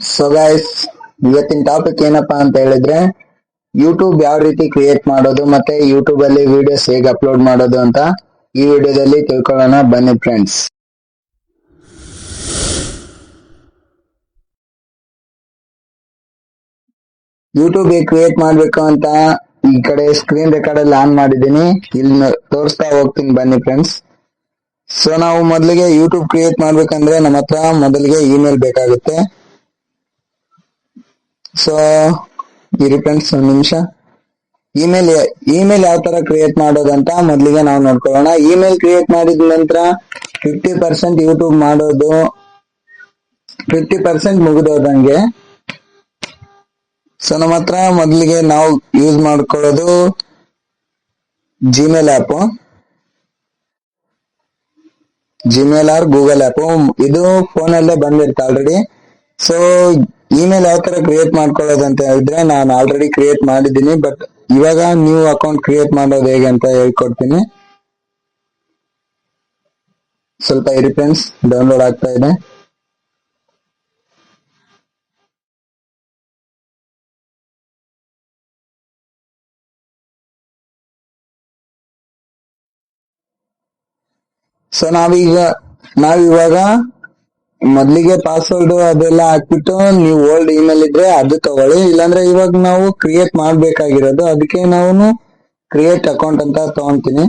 So guys ಇವತ್ತಿನ topic ಏನಪ್ಪಾ ಅಂತ ಹೇಳಿದ್ರೆ ಯೂಟ್ಯೂಬ್ ಯಾವ ರೀತಿ ಕ್ರಿಯೇಟ್ ಮಾಡೋದು ಮತ್ತೆ ಯೂಟ್ಯೂಬ್ ಅಲ್ಲಿ ವಿಡಿಯೋಸ್ ಹೇಗೆ ಅಪ್ಲೋಡ್ ಮಾಡೋದು ಅಂತ ಈ ವಿಡಿಯೋದಲ್ಲಿ ತಿಳ್ಕೊಳ್ಳೋಣ. ಬನ್ನಿ ಫ್ರೆಂಡ್ಸ್ ಯೂಟ್ಯೂಬ್ ಹೇಗೆ ಕ್ರಿಯೇಟ್ ಮಾಡ್ಬೇಕು ಅಂತ ಈ ಕಡೆ ಸ್ಕ್ರೀನ್ ರೆಕಾರ್ಡ್ ಅಲ್ಲಿ ಆನ್ ಮಾಡಿದೀನಿ ಇಲ್ಲಿ ತೋರಿಸ್ತಾ ಹೋಗ್ತೀನಿ. ಬನ್ನಿ ಫ್ರೆಂಡ್ಸ್ ಸೊ ನಾವು ಮೊದಲಿಗೆ ಯೂಟ್ಯೂಬ್ ಕ್ರಿಯೇಟ್ ಮಾಡ್ಬೇಕಂದ್ರೆ ನಮ್ಮ ಹತ್ರ ಮೊದಲಿಗೆ ಇಮೇಲ್ ಬೇಕಾಗುತ್ತೆ. ಸೊ ಇರಿ ಫ್ರೆಂಡ್ಸ್ ಒಂದ್ ನಿಮಿಷ. ಇಮೇಲ್ ಇಮೇಲ್ ಯಾವ ತರ ಕ್ರಿಯೇಟ್ ಮಾಡೋದಂತ ಮೊದಲಿಗೆ ನಾವು ನೋಡ್ಕೊಳ್ಳೋಣ. ಇಮೇಲ್ ಕ್ರಿಯೇಟ್ ಮಾಡಿದ ನಂತರ ಫಿಫ್ಟಿ ಪರ್ಸೆಂಟ್ ಯೂಟ್ಯೂಬ್ ಮಾಡೋದು ಫಿಫ್ಟಿ ಪರ್ಸೆಂಟ್ ಮುಗಿದೋದಂಗೆ. ಸೊ ನಮ್ಮ ಹತ್ರ ಮೊದಲಿಗೆ ನಾವು ಯೂಸ್ ಮಾಡ್ಕೊಳ್ಳೋದು Gmail app Gmail or Google app ಇದು ಫೋನಲ್ಲೇ ಬಂದಿರುತ್ತೆ ಆಲ್ರೆಡಿ ಸೊ ಇಮೇಲ್ ಯಾವ ತರ ಕ್ರಿಯೇಟ್ ಮಾಡ್ಕೊಳ್ಳೋದು ಅಂತ ಹೇಳಿದ್ರೆ ನಾನು ಆಲ್ರೆಡಿ ಕ್ರಿಯೇಟ್ ಮಾಡಿದ್ದೀನಿ ಬಟ್ ಇವಾಗ ನ್ಯೂ ಅಕೌಂಟ್ ಕ್ರಿಯೇಟ್ ಮಾಡೋದು ಹೇಗೆ ಅಂತ ಹೇಳ್ಕೊಡ್ತೀನಿ. ಸ್ವಲ್ಪ ಇರಿ ಫ್ರೆಂಡ್ಸ್ ಡೌನ್ಲೋಡ್ ಆಗ್ತಾ ಇದೆ. ಸೊ ನಾವೀಗ, ನಾವಿವಾಗ ಮೊದ್ಲಿಗೆ ಪಾಸ್ವರ್ಡ್ ಅದೆಲ್ಲ ಹಾಕ್ಬಿಟ್ಟು ನೀವು ಓಲ್ಡ್ ಇಮೇಲ್ ಇದ್ರೆ ಅದು ತಗೊಳ್ಳಿ. ಇಲ್ಲಾಂದ್ರೆ ಇವಾಗ ನಾವು ಕ್ರಿಯೇಟ್ ಮಾಡ್ಬೇಕಾಗಿರೋದು. ಅದಕ್ಕೆ ನಾವು ಕ್ರಿಯೇಟ್ ಅಕೌಂಟ್ ಅಂತ ತಗೊಂತೀನಿ.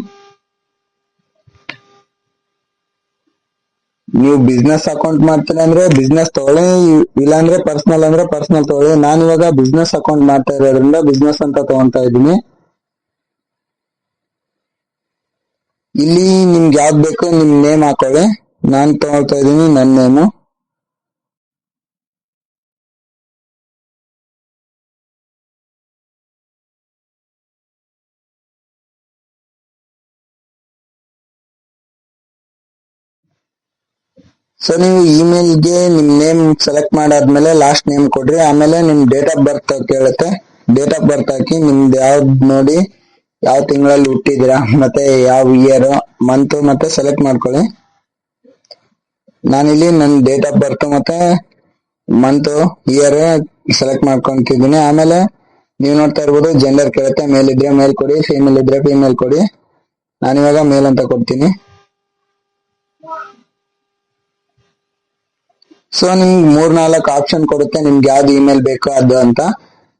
ನೀವು ಬಿಸ್ನೆಸ್ ಅಕೌಂಟ್ ಮಾಡ್ತೀರಾ ಅಂದ್ರೆ ಬಿಸ್ನೆಸ್ ತಗೊಳ್ಳಿ. ಇಲ್ಲಾಂದ್ರೆ ಪರ್ಸನಲ್ ಅಂದ್ರೆ ಪರ್ಸನಲ್ ತಗೊಳ್ಳಿ. ನಾನು ಇವಾಗ ಬಿಸ್ನೆಸ್ ಅಕೌಂಟ್ ಮಾಡ್ತಾ ಇರೋದ್ರಿಂದ ಬಿಸ್ನೆಸ್ ಅಂತ ತಗೊಂತಾ ಇದ್ದೀನಿ. ಇಲ್ಲಿ ನಿಮ್ಗೆ ಯಾವ್ದು ಬೇಕು, ನಿಮ್ ನೇಮ್ ಹಾಕೊಳ್ಳಿ. ನಾನ್ ತಗೊಳ್ತಾ ಇದೀನಿ ನನ್ನ ನೇಮು ಸೊ ನೀವು ಇಮೇಲ್ಗೆ ನಿಮ್ ನೇಮ್ ಸೆಲೆಕ್ಟ್ ಮಾಡಾದ್ಮೇಲೆ ಲಾಸ್ಟ್ ನೇಮ್ ಕೊಡ್ರಿ, ಆಮೇಲೆ ನಿಮ್ ಡೇಟ್ ಆಫ್ ಬರ್ತ್ ಕೇಳುತ್ತೆ. ಡೇಟ್ ಆಫ್ ಬರ್ತ್ ಹಾಕಿ ನಿಮ್ದು ಯಾವ್ದು ನೋಡಿ, ಯಾವ ತಿಂಗಳಲ್ಲಿ ಹುಟ್ಟಿದಿರಾ ಮತ್ತೆ ಯಾವ ಇಯರ್ ಮಂತ್ ಮತ್ತೆ ಸೆಲೆಕ್ಟ್ ಮಾಡ್ಕೊಳ್ಳಿ. ನಾನಿಲ್ಲಿ ನನ್ನ ಡೇಟ್ ಆಫ್ ಬರ್ತ್ ಮತ್ತೆ ಮಂತ್ ಇಯರ್ ಸೆಲೆಕ್ಟ್ ಮಾಡ್ಕೊಂತಿದ್ದೀನಿ. ಆಮೇಲೆ ನೀವು ನೋಡ್ತಾ ಇರ್ಬೋದು ಜೆಂಡರ್ ಕೇಳುತ್ತೆ ಮೇಲ್ ಇದ್ರೆ ಮೇಲ್ ಕೊಡಿ ಫೀಮೇಲ್ ಇದ್ರೆ ಫೀಮೇಲ್ ಕೊಡಿ. ನಾನಿವಾಗ ಮೇಲ್ ಅಂತ ಕೊಡ್ತೀನಿ. ಸೊ ನಿಮ್ಗೆ ಮೂರ್ ನಾಲ್ಕು ಆಪ್ಷನ್ ಕೊಡುತ್ತೆ, ನಿಮ್ಗೆ ಯಾವ್ದು ಇಮೇಲ್ ಬೇಕೋ ಅದು ಅಂತ.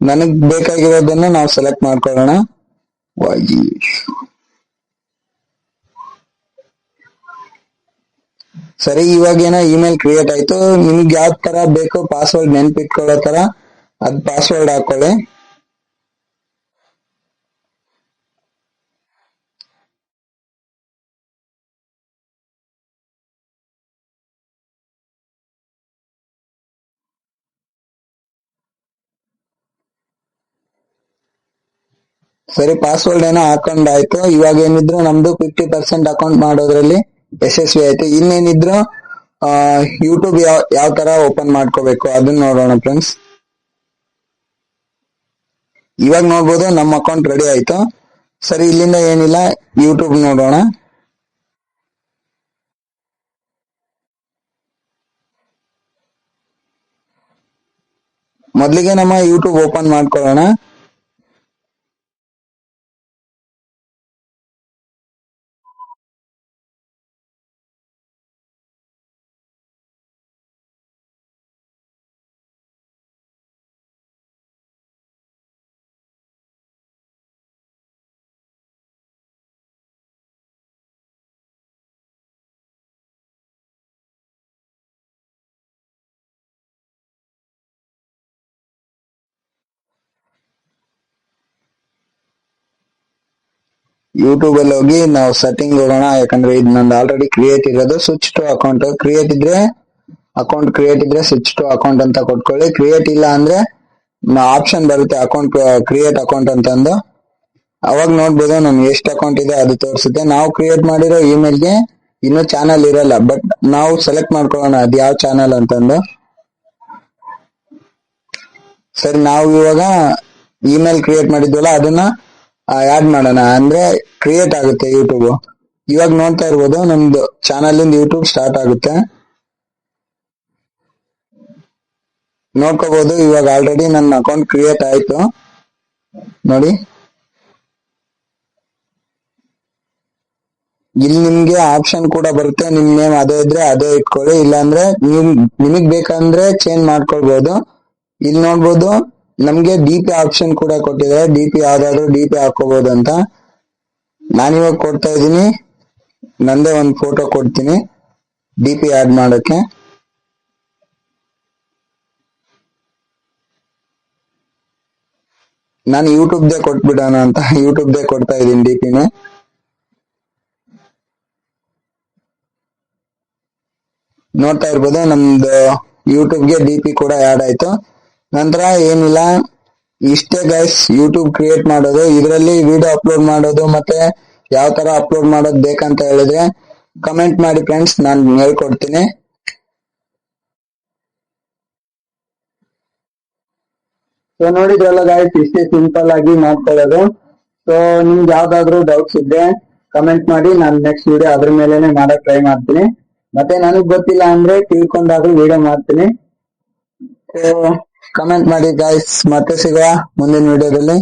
ನನಗ್ ಬೇಕಾಗಿರೋದನ್ನ ನಾವು ಸೆಲೆಕ್ಟ್ ಮಾಡ್ಕೊಳ್ಳೋಣ. ಸರಿ ಇವಾಗ ಏನೋ ಇಮೇಲ್ ಕ್ರಿಯೇಟ್ ಆಯ್ತು. ನಿಮ್ಗೆ ಯಾವ ತರ ಬೇಕು ಪಾಸ್ವರ್ಡ್ ನೆನ್ಪಿಟ್ಕೊಳ್ಳೋ ತರ, ಅದ್ ಪಾಸ್ವರ್ಡ್ ಹಾಕೊಳ್ಳಿ. ಸರಿ ಪಾಸ್ವರ್ಡ್ ಏನೋ ಹಾಕೊಂಡಾಯ್ತು ಇವಾಗ ಏನಿದ್ರು ನಮ್ದು ಫಿಫ್ಟಿ ಪರ್ಸೆಂಟ್ ಅಕೌಂಟ್ ಮಾಡೋದ್ರಲ್ಲಿ. ಯಶಸ್ವಿ ಆಯ್ತು ಇನ್ನೇನಿದ್ರು ಯೂಟ್ಯೂಬ್ ಯಾವ ಯಾವ ತರ ಓಪನ್ ಮಾಡ್ಕೋಬೇಕು ಅದನ್ನ ನೋಡೋಣ ಫ್ರೆಂಡ್ಸ್ ಇವಾಗ ನೋಡ್ಬೋದು ನಮ್ಮ ಅಕೌಂಟ್ ರೆಡಿ ಆಯ್ತು. ಸರಿ, ಇಲ್ಲಿಂದ ಏನಿಲ್ಲ ಯೂಟ್ಯೂಬ್ ನೋಡೋಣ. ಮೊದಲಿಗೆ ನಮ್ಮ ಯೂಟ್ಯೂಬ್ ಓಪನ್ ಮಾಡ್ಕೊಳ್ಳೋಣ. ಯೂಟ್ಯೂಬ್ ಅಲ್ಲಿ ಹೋಗಿ ನಾವು ಸೆಟ್ಟಿಂಗ್ ಹೋಗೋಣ, ಯಾಕಂದ್ರೆ ಇದು ನಂದು ಆಲ್ರೆಡಿ ಕ್ರಿಯೇಟ್ ಇರೋದು. ಸ್ವಿಚ್ ಟು ಅಕೌಂಟ್ ಕ್ರಿಯೇಟ್ ಇದ್ರೆ ಅಕೌಂಟ್ ಕ್ರಿಯೇಟ್ ಇದ್ರೆ ಸ್ವಿಚ್ ಟು ಅಕೌಂಟ್ ಅಂತ ಕೊಟ್ಕೊಳ್ಳಿ. ಕ್ರಿಯೇಟ್ ಇಲ್ಲ ಅಂದ್ರೆ ಆಪ್ಷನ್ ಬರುತ್ತೆ ಅಕೌಂಟ್ ಕ್ರಿಯೇಟ್ ಅಕೌಂಟ್ ಅಂತಂದು. ಅವಾಗ ನೋಡ್ಬೋದು ನಮ್ಗೆ ಎಷ್ಟು ಅಕೌಂಟ್ ಇದೆ ಅದು ತೋರಿಸುತ್ತೆ. ನಾವು ಕ್ರಿಯೇಟ್ ಮಾಡಿರೋ ಇಮೇಲ್ಗೆ ಇನ್ನೂ ಚಾನಲ್ ಇರಲ್ಲ ಬಟ್ ನಾವು ಸೆಲೆಕ್ಟ್ ಮಾಡ್ಕೊಳ್ಳೋಣ ಅದು ಯಾವ ಚಾನಲ್ ಅಂತಂದು. ಸರಿ, ನಾವು ಇವಾಗ ಇಮೇಲ್ ಕ್ರಿಯೇಟ್ ಮಾಡಿದ್ವಲ್ಲ, ಅದನ್ನ ಆಡ್ ಮಾಡೋಣ ಅಂದ್ರೆ ಕ್ರಿಯೇಟ್ ಆಗುತ್ತೆ ಯೂಟ್ಯೂಬ್ ಇವಾಗ ನೋಡ್ತಾ ಇರ್ಬೋದು, ನಮ್ದು ಚಾನಲ್ ಇಂದ ಯೂಟ್ಯೂಬ್ ಸ್ಟಾರ್ಟ್ ಆಗುತ್ತೆ. ನೋಡ್ಕೋಬಹುದು ಇವಾಗ ಆಲ್ರೆಡಿ ನನ್ನ ಅಕೌಂಟ್ ಕ್ರಿಯೇಟ್ ಆಯ್ತು. ನೋಡಿ. ಇಲ್ಲಿ ನಿಮ್ಗೆ ಆಪ್ಷನ್ ಕೂಡ ಬರುತ್ತೆ, ನಿಮ್ ನೇಮ್ ಅದೇ ಇದ್ರೆ ಅದೇ ಇಟ್ಕೊಳ್ಳಿ. ಇಲ್ಲಾಂದ್ರೆ ನಿಮ್, ನಿಮಗ್ ಬೇಕಂದ್ರೆ ಚೇಂಜ್ ಮಾಡ್ಕೊಳ್ಬಹುದು ಇಲ್ಲಿ ನೋಡ್ಬೋದು ನಮ್ಗೆ ಡಿ ಪಿ ಆಪ್ಷನ್ ಕೂಡ ಕೊಟ್ಟಿದ್ದಾರೆ. ಡಿ ಪಿ ಯಾವ್ದಾದ್ರು ಡಿ ಪಿ ಹಾಕೋಬಹುದು ಅಂತ. ನಾನಿವಾಗ ಕೊಡ್ತಾ ಇದ್ದೀನಿ. ನಂದೇ ಒಂದು ಫೋಟೋ ಕೊಡ್ತೀನಿ. ಡಿ ಪಿ ಆಡ್ ಮಾಡೋಕೆ ನಾನು ಯೂಟ್ಯೂಬ್ ದೇ ಕೊಟ್ಬಿಡೋಣ ಅಂತ. ಯೂಟ್ಯೂಬ್ ದೇ ಕೊಡ್ತಾ ಇದ್ದೀನಿ ಡಿ ಪಿನ ನೋಡ್ತಾ ಇರ್ಬೋದು, ನಮ್ದು ಯೂಟ್ಯೂಬ್ಗೆ ಡಿ ಪಿ ಕೂಡ ಆಡ್ ಆಯ್ತು. ನಂತರ ಏನಿಲ್ಲ. ಇಷ್ಟೇ ಗೈಸ್ ಯೂಟ್ಯೂಬ್ ಕ್ರಿಯೇಟ್ ಮಾಡೋದು. ಇದರಲ್ಲಿ ವಿಡಿಯೋ ಅಪ್ಲೋಡ್ ಮಾಡೋದು ಮತ್ತೆ ಯಾವ ತರ ಅಪ್ಲೋಡ್ ಮಾಡೋದು ಬೇಕಂತ ಹೇಳಿದ್ರೆ ಕಮೆಂಟ್ ಮಾಡಿ ಫ್ರೆಂಡ್ಸ್ ನಾನು ಹೇಳ್ಕೊಡ್ತೀನಿ. ಸೊ ನೋಡಿದ್ರಲ್ಲ ಗಾಯ್ಸ್ ಇಷ್ಟೇ ಸಿಂಪಲ್ ಆಗಿ ಮಾಡ್ಕೊಳ್ಳೋದು. ಸೊ ನಿಮ್ಗೆ ಯಾವ್ದಾದ್ರು ಡೌಟ್ಸ್ ಇದ್ರೆ ಕಮೆಂಟ್ ಮಾಡಿ, ನಾನು ನೆಕ್ಸ್ಟ್ ವಿಡಿಯೋ ಅದ್ರ ಮೇಲೆನೆ ಮಾಡಕ್ ಟ್ರೈ ಮಾಡ್ತೀನಿ. ಮತ್ತೆ ನನಗ್ ಗೊತ್ತಿಲ್ಲ ಅಂದ್ರೆ ತಿಳ್ಕೊಂಡಾದ್ರೂ ವಿಡಿಯೋ ಮಾಡ್ತೀನಿ. ಸೊ ಕಮೆಂಟ್ ಮಾಡಿ ಗಾಯ್ಸ್ ಮತ್ತೆ ಸಿಗುವ ಮುಂದಿನ ವಿಡಿಯೋದಲ್ಲಿ